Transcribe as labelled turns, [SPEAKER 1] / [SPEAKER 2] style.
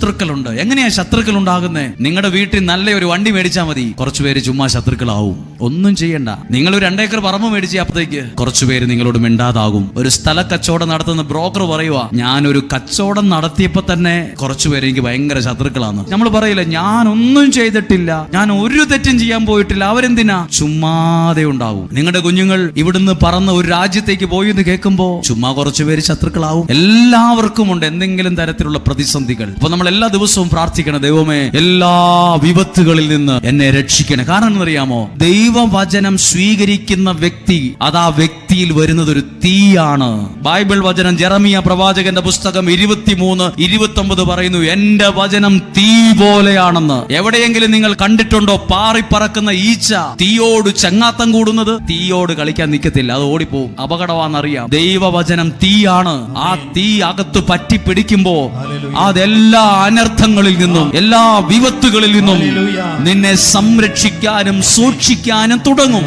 [SPEAKER 1] ശത്രുക്കളുണ്ട്. എങ്ങനെയാ ശത്രുക്കൾ ഉണ്ടാകുന്നത് നിങ്ങളുടെ വീട്ടിൽ നല്ല ഒരു വണ്ടി മേടിച്ചാൽ മതി. കുറച്ചുപേര് ചുമ്മാ ശത്രുക്കളാവും. ഒന്നും ചെയ്യണ്ട. നിങ്ങൾ ഒരു രണ്ടേക്കർ പറമ്പ് മേടിച്ച അപ്പത്തേക്ക് കുറച്ചുപേര് നിങ്ങളോട് മിണ്ടാതാകും. ഒരു സ്ഥല കച്ചവടം നടത്തുന്ന ബ്രോക്കർ പറയുക ഞാൻ ഒരു കച്ചവടം നടത്തിയപ്പോ തന്നെ കുറച്ചു പേര് എനിക്ക് ഭയങ്കര ശത്രുക്കളാണ് നമ്മൾ പറയില്ല ഞാൻ ഒന്നും ചെയ്തിട്ടില്ല. ഞാൻ ഒരു തെറ്റും ചെയ്യാൻ പോയിട്ടില്ല. അവരെന്തിനാ? ചുമ്മാതെ ഉണ്ടാവും. നിങ്ങളുടെ കുഞ്ഞുങ്ങൾ ഇവിടുന്ന് പറന്ന് ഒരു രാജ്യത്തേക്ക് പോയി എന്ന് കേൾക്കുമ്പോ ചുമ്മാ കുറച്ചുപേര് ശത്രുക്കളാവും. എല്ലാവർക്കും ഉണ്ട് എന്തെങ്കിലും തരത്തിലുള്ള പ്രതിസന്ധികൾ. അപ്പൊ നമ്മൾ എല്ലാ ദിവസവും പ്രാർത്ഥിക്കണം ദൈവമേ എല്ലാ വിപത്തുകളിൽ നിന്ന് എന്നെ രക്ഷിക്കണം. കാരണം എന്നറിയാമോ ദൈവവചനം സ്വീകരിക്കുന്ന വ്യക്തി അത് ആ വ്യക്തിയിൽ വരുന്നത് ഒരു തീയാണ്. ബൈബിൾ വചനം ജെറമിയ പ്രവാചകന്റെ പുസ്തകം ഇരുപത്തിമൂന്ന് ഇരുപത്തി ഒമ്പത് പറയുന്നു എന്റെ വചനം തീ പോലെയാണെന്ന്. എവിടെയെങ്കിലും നിങ്ങൾ കണ്ടിട്ടുണ്ടോ? പാറിപ്പറക്കുന്ന ഈച്ച തീയോട് ചങ്ങാത്തം കൂടുന്നത്? തീയോട് കളിക്കാൻ നിൽക്കത്തില്ല അത് ഓടിപ്പോവും. അപകടമാണെന്നറിയാം. ദൈവവചനം തീയാണ്. ആ തീ അകത്ത് പറ്റി പിടിക്കുമ്പോ അതെല്ലാ അനർത്ഥങ്ങളിൽ നിന്നും എല്ലാ വിപത്തുകളിൽ നിന്നും നിന്നെ സംരക്ഷിക്കാനും സൂക്ഷിക്കാനും തുടങ്ങും.